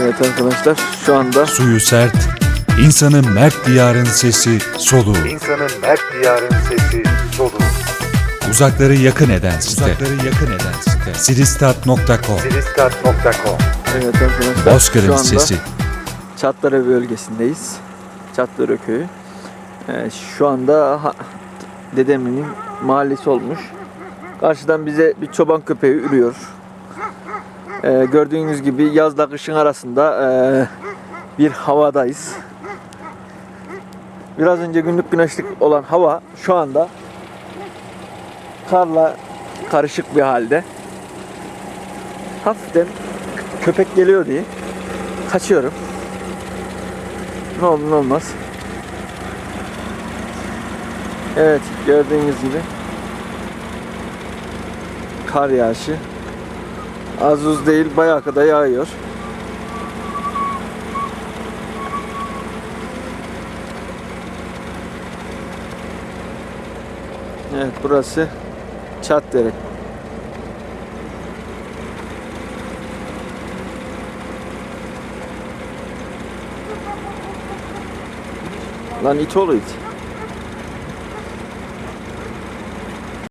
Evet arkadaşlar şu anda Suyu sert, insanın mert diyarın sesi soluğu. İnsanın mert diyarın sesi soluğu. Uzakları yakın eden site. Uzakları yakın eden site. Silistat.com Silistat.com evet arkadaşlar şu Bozkır'ın anda sesi. Çatdere bölgesindeyiz. Çatdere köyü. Ee, şu anda ha, dedemin mahallesi olmuş. Karşıdan bize bir çoban köpeği ürüyor. Ee, gördüğünüz gibi yazla kışın arasında ee, bir havadayız. Biraz önce günlük güneşlik olan hava şu anda karla karışık bir halde. Hafiften köpek geliyor diye kaçıyorum. Ne olur ne olmaz. Evet gördüğünüz gibi kar yağışı az uz değil bayağı kadar yağıyor. Evet burası Çatdere. Lan it oğlu.